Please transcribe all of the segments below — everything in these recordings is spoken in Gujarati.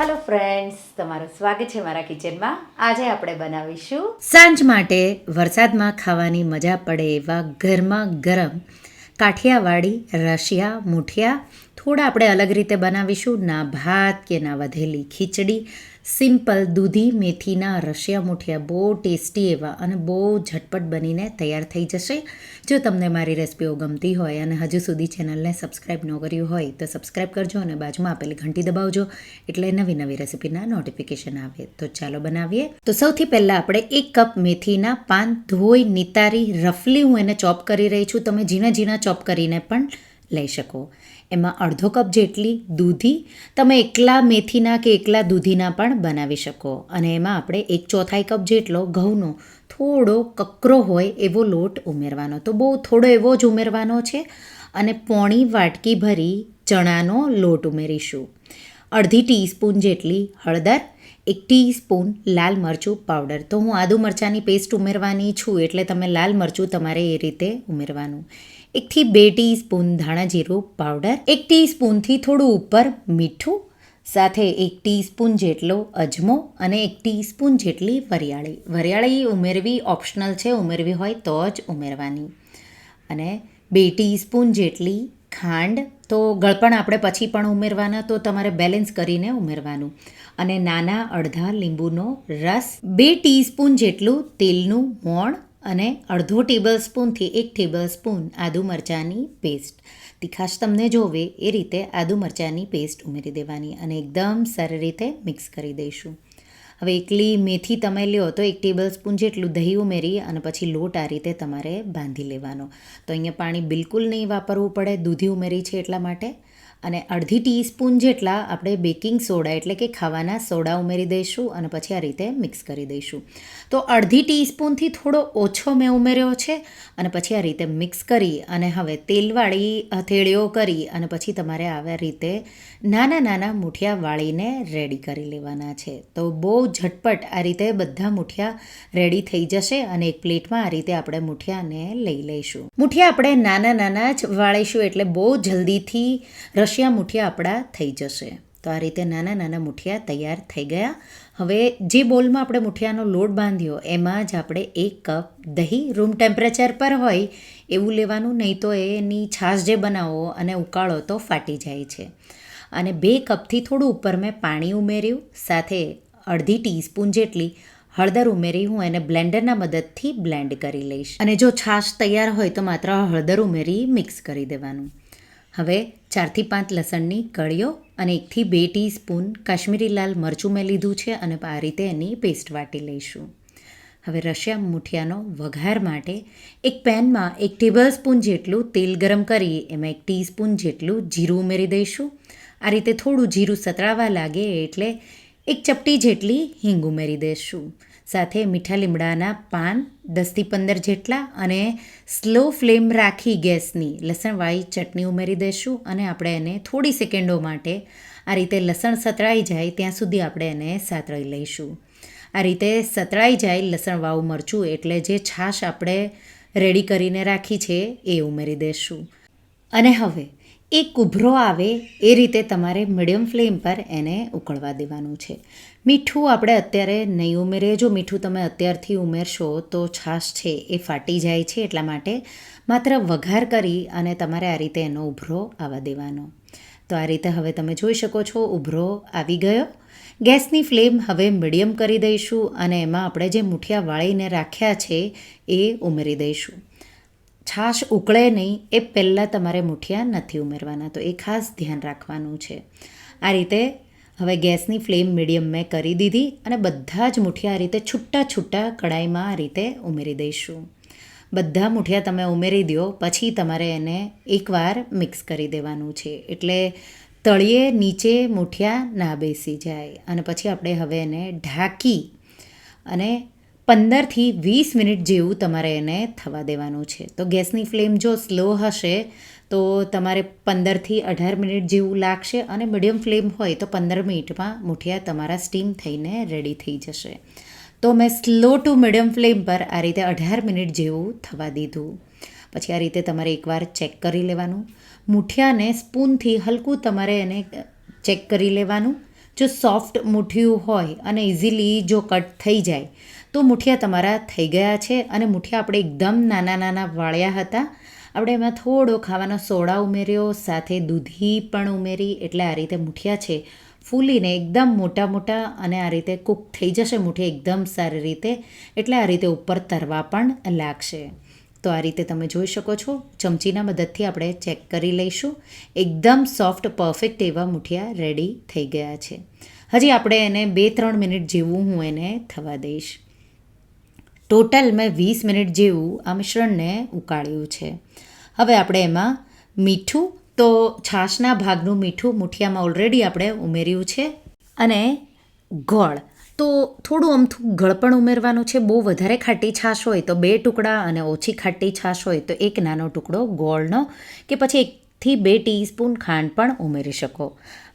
હેલો ફ્રેન્ડ્સ તમારું સ્વાગત છે મારા કિચનમાં. આજે આપણે બનાવીશું સાંજ માટે વરસાદમાં ખાવાની મજા પડે એવા ગરમા ગરમ કાઠિયાવાડી, રશિયા, મુઠિયા થોડા આપણે અલગ રીતે બનાવીશું. ના ભાત કે ના વધેલી ખીચડી, સિમ્પલ દૂધી, મેથીના રશિયા મુઠિયા, બહુ ટેસ્ટી એવા અને બહુ ઝટપટ બનીને તૈયાર થઈ જશે. જો તમને મારી રેસિપીઓ ગમતી હોય અને હજુ સુધી ચેનલને સબસ્ક્રાઈબ ન કર્યું હોય, તો સબસ્ક્રાઈબ કરજો અને બાજુમાં આપેલી ઘંટી દબાવજો એટલે નવી નવી રેસિપીના નોટિફિકેશન આવે. તો ચાલો બનાવીએ. તો સૌથી પહેલાં આપણે એક કપ મેથીના પાન ધોઈ નિતારી રફલી હું એને ચોપ કરી રહી છું. તમે ઝીણા ઝીણા ચોપ કરીને પણ લઈ શકો. એમાં અડધો કપ જેટલી દૂધી તમે એકલા મેથીના કે એકલા દૂધીના પણ બનાવી શકો. અને એમાં આપણે એક ચોથાઈ કપ જેટલો ઘઉંનો થોડો કકરો હોય એવો લોટ ઉમેરવાનો. તો બહુ થોડો એવો જ ઉમેરવાનો છે અને પોણી વાટકી ભરી ચણાનો લોટ ઉમેરીશું. અડધી ટીસ્પૂન જેટલી હળદર, એક ટીસ્પૂન લાલ મરચું પાવડર. તો હું આદુ મરચાંની પેસ્ટ ઉમેરવાની છું એટલે તમે લાલ મરચું તમારે એ રીતે ઉમેરવાનું. એકથી બે ટીસ્પૂન ધાણા જીરું પાવડર, એક ટીસ્પૂનથી થોડું ઉપર મીઠું, સાથે એક ટીસ્પૂન જેટલો અજમો અને એક ટીસ્પૂન જેટલી વરિયાળી. વરિયાળી ઉમેરવી ઓપ્શનલ છે, ઉમેરવી હોય તો જ ઉમેરવાની. અને બે ટીસ્પૂન જેટલી ખાંડ, તો ગળપણ આપણે પછી પણ ઉમેરવાના, તો તમારે બેલેન્સ કરીને ઉમેરવાનું. અને નાના અડધા લીંબુનો રસ, બે ટીસ્પૂન જેટલું તેલનું મોણ અને અડધો ટેબલ સ્પૂનથી એક ટેબલ સ્પૂન આદુ મરચાંની પેસ્ટ. તીખાશ તમને જોવે એ રીતે આદુ મરચાંની પેસ્ટ ઉમેરી દેવાની અને એકદમ સારી રીતે મિક્સ કરી દઈશું. હવે એકલી મેથી તમે લ્યો તો એક ટેબલ સ્પૂન જેટલું દહીં ઉમેરી અને પછી લોટ આ રીતે તમારે બાંધી લેવાનો. તો અહીંયા પાણી બિલકુલ નહીં વાપરવું પડે. દૂધી ઉમેરી છે એટલા માટે. અને અડધી ટીસ્પૂન જેટલા આપણે બેકિંગ સોડા એટલે કે ખાવાના સોડા ઉમેરી દઈશું અને પછી આ રીતે મિક્સ કરી દઈશું. તો અડધી ટીસ્પૂનથી થોડો ઓછો મેં ઉમેર્યો છે અને પછી આ રીતે મિક્સ કરી અને હવે તેલવાળી હથેળીઓ કરી અને પછી તમારે આવા રીતે નાના નાના મુઠિયા વાળીને રેડી કરી લેવાના છે. તો બહુ ઝટપટ આ રીતે બધા મુઠિયા રેડી થઈ જશે અને એક પ્લેટમાં આ રીતે આપણે મુઠિયાને લઈ લઈશું. મુઠિયા આપણે નાના નાના જ વાળીશું એટલે બહુ જલ્દીથી રશિયા મુઠિયા આપણા થઈ જશે. તો આ રીતે નાના નાના મુઠિયા તૈયાર થઈ ગયા. હવે જે બોલમાં આપણે મુઠિયાનો લોટ બાંધ્યો, એમાં જ આપણે એક કપ દહીં રૂમ ટેમ્પરેચર પર હોય, એવું લેવાનું, નહીં તો એની છાશ જે બનાવો અને ઉકાળો તો ફાટી જાય છે. અને બે કપથી થોડું ઉપર મેં પાણી ઉમેર્યું, સાથે અડધી ટીસ્પૂન જેટલી હળદર ઉમેરી હું એને બ્લેન્ડરના મદદથી બ્લેન્ડ કરી લઈશ. અને જો છાશ તૈયાર હોય તો માત્ર હળદર ઉમેરી મિક્સ કરી દેવાનું. હવે ચારથી પાંચ લસણની કળીઓ અને એકથી બે ટીસ્પૂન કાશ્મીરી લાલ મરચું મેં લીધું છે અને આ રીતે એની પેસ્ટ વાટી લઈશું. હવે રશિયા મુઠિયાનો વઘાર માટે એક પેનમાં એક ટેબલ સ્પૂન જેટલું તેલ ગરમ કરી એમાં એક ટીસ્પૂન જેટલું જીરું ઉમેરી દઈશું. આ રીતે થોડું જીરું સતળાવા લાગે એટલે એક ચપટી જેટલી હિંગ ઉમેરી દઈશું. સાથે મીઠા લીમડાના પાન દસથી પંદર જેટલા અને સ્લો ફ્લેમ રાખી ગેસની લસણવાળી ચટણી ઉમેરી દઈશું અને આપણે એને થોડી સેકન્ડો માટે આ રીતે લસણ સતળાઈ જાય ત્યાં સુધી આપણે એને સાતળી લઈશું. આ રીતે સતળાઈ જાય લસણ વાવું મરચું એટલે જે છાશ આપણે રેડી કરીને રાખી છે એ ઉમેરી દઈશું. અને હવે એ ઉભરો આવે એ રીતે તમારે મીડિયમ ફ્લેમ પર એને ઉકળવા દેવાનું છે. મીઠું આપણે અત્યારે નહીં ઉમેરીએ. જો મીઠું તમે અત્યારથી ઉમેરશો તો છાશ છે એ ફાટી જાય છે એટલા માટે માત્ર વઘાર કરી અને તમારે આ રીતે એનો ઉભરો આવવા દેવાનો. તો આ રીતે હવે તમે જોઈ શકો છો ઉભરો આવી ગયો. ગેસની ફ્લેમ હવે મીડિયમ કરી દઈશું અને એમાં આપણે જે મુઠિયા વાળીને રાખ્યા છે એ ઉમેરી દઈશું. છાશ ઉકળે નહીં એ પહેલાં તમારે મુઠિયા નથી ઉમેરવાના. તો એ ખાસ ધ્યાન રાખવાનું છે. આ રીતે હવે ગેસની ફ્લેમ મીડિયમ મેં કરી દીધી અને બધા જ મુઠિયા રીતે છૂટા છૂટા કડાઈમાં આ રીતે ઉમેરી દઈશું. બધા મુઠિયા તમે ઉમેરી દો પછી તમારે એને એકવાર મિક્સ કરી દેવાનું છે. એટલે તળિયે નીચે મુઠિયા ના બેસી જાય અને પછી આપણે હવે એને ઢાંકી અને પંદરથી વીસ મિનિટ જેવું તમારે એને થવા દેવાનું છે. તો ગેસની ફ્લેમ જો સ્લો હશે, તો તમારે પંદરથી અઢાર મિનિટ જેવું લાગશે અને મીડિયમ ફ્લેમ હોય તો પંદર મિનિટમાં મુઠિયા તમારા સ્ટીમ થઈને રેડી થઈ જશે. તો મેં સ્લો ટુ મીડિયમ ફ્લેમ પર આ રીતે અઢાર મિનિટ જેવું થવા દીધું. પછી આ રીતે તમારે એકવાર ચેક કરી લેવાનું. મુઠિયાને સ્પૂનથી હલકું તમારે એને ચેક કરી લેવાનું. જો સોફ્ટ મુઠિયું હોય અને ઇઝીલી જો કટ થઈ જાય તો મુઠિયા તમારા થઈ ગયા છે અને મુઠિયા આપણે એકદમ નાના નાના વાળ્યા હતા. આપણે એમાં થોડો ખાવાનો સોડા ઉમેર્યો, સાથે દૂધી પણ ઉમેરી, એટલે આ રીતે મુઠિયા છે. ફૂલીને એકદમ મોટા મોટા અને આ રીતે કૂક થઈ જશે મુઠી એકદમ સારી રીતે, એટલે આ રીતે ઉપર તરવા પણ લાગશે. તો આ રીતે તમે જોઈ શકો છો, ચમચીના મદદથી આપણે ચેક કરી લઈશું. એકદમ સોફ્ટ, પરફેક્ટ એવા મુઠિયા રેડી થઈ ગયા છે. હજી આપણે એને બે ત્રણ મિનિટ જેવું હું એને થવા દઈશ. ટોટલ મેં વીસ મિનિટ જેવું આ મિશ્રણને ઉકાળ્યું છે. હવે આપણે એમાં મીઠું, તો છાશના ભાગનું મીઠું મુઠિયામાં ઓલરેડી આપણે ઉમેર્યું છે. અને ગોળ, તો થોડું અમથું ગળ પણ ઉમેરવાનું છે. બહુ વધારે ખાટી છાશ હોય તો બે ટુકડા અને ઓછી ખાટી છાશ હોય તો એક નાનો ટુકડો ગોળનો કે પછી એકથી બે ટીસ્પૂન ખાંડ પણ ઉમેરી શકો.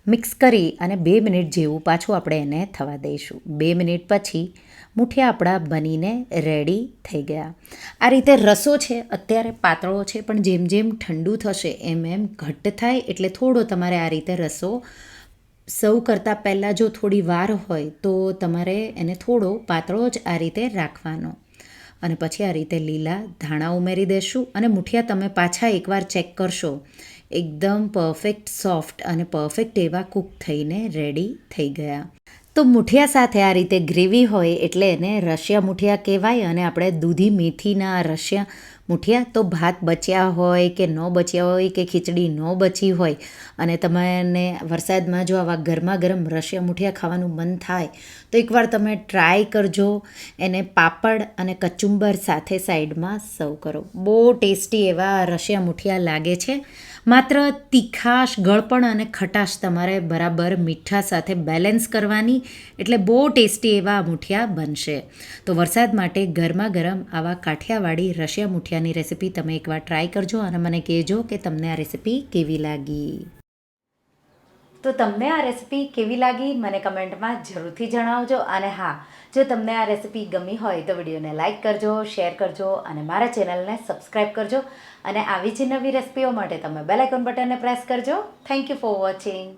મિક્સ કરી અને બે મિનિટ જેવું પાછું આપણે એને થવા દઈશું. બે મિનિટ પછી મુઠિયા આપણા બનીને રેડી થઈ ગયા. આ રીતે રસો છે, અત્યારે પાતળો છે, પણ જેમ જેમ ઠંડુ થશે, એમ એમ ઘટ્ટ થાય, એટલે થોડો તમારે આ રીતે રસો સૌ કરતાં પહેલાં જો થોડી વાર હોય, તો તમારે એને થોડો પાતળો જ આ રીતે રાખવાનો. અને પછી આ રીતે લીલા ધાણા ઉમેરી દેશું અને મુઠિયા તમે પાછા એકવાર ચેક કરશો. એકદમ પરફેક્ટ સોફ્ટ અને પરફેક્ટ એવા કૂક થઈને રેડી થઈ ગયા. તો મુઠિયા સાથે આ રીતે ગ્રેવી હોય એટલે એને રશિયા મુઠિયા કહેવાય અને આપણે દૂધી, મેથીના રશિયા મુઠિયા, તો ભાત બચ્યા હોય કે ન બચ્યા હોય કે ખીચડી ન બચી હોય, અને તમને વરસાદમાં જો આવા ગરમા ગરમ રશિયા મૂઠિયા ખાવાનું મન થાય, તો એકવાર તમે ટ્રાય કરજો. એને પાપડ અને કચુંબર સાથે સાઈડમાં સર્વ કરો. બહુ ટેસ્ટી એવા રશિયા મૂઠિયા લાગે છે. માત્ર તીખાશ, ગળપણ અને ખટાશ તમારે બરાબર મીઠા સાથે બેલેન્સ કરવાની, એટલે બહુ ટેસ્ટી એવા મૂઠિયા બનશે. તો વરસાદ માટે ગરમા ગરમ આવા કાઠિયાવાડી રશિયા મુઠિયાની રેસીપી તમે એકવાર ટ્રાય કરજો અને મને કહેજો કે તમને આ રેસીપી કેવી લાગી. તો તમને આ રેસિપી કેવી લાગી મને કમેન્ટમાં જરૂરથી જણાવજો અને હા, જો તમને આ રેસિપી ગમી હોય તો વિડીયોને લાઇક કરજો, શેર કરજો અને મારા ચેનલને સબસ્ક્રાઈબ કરજો અને આવી જ નવી રેસિપીઓ માટે તમે બેલાઇકોન બટનને પ્રેસ કરજો. Thank you for watching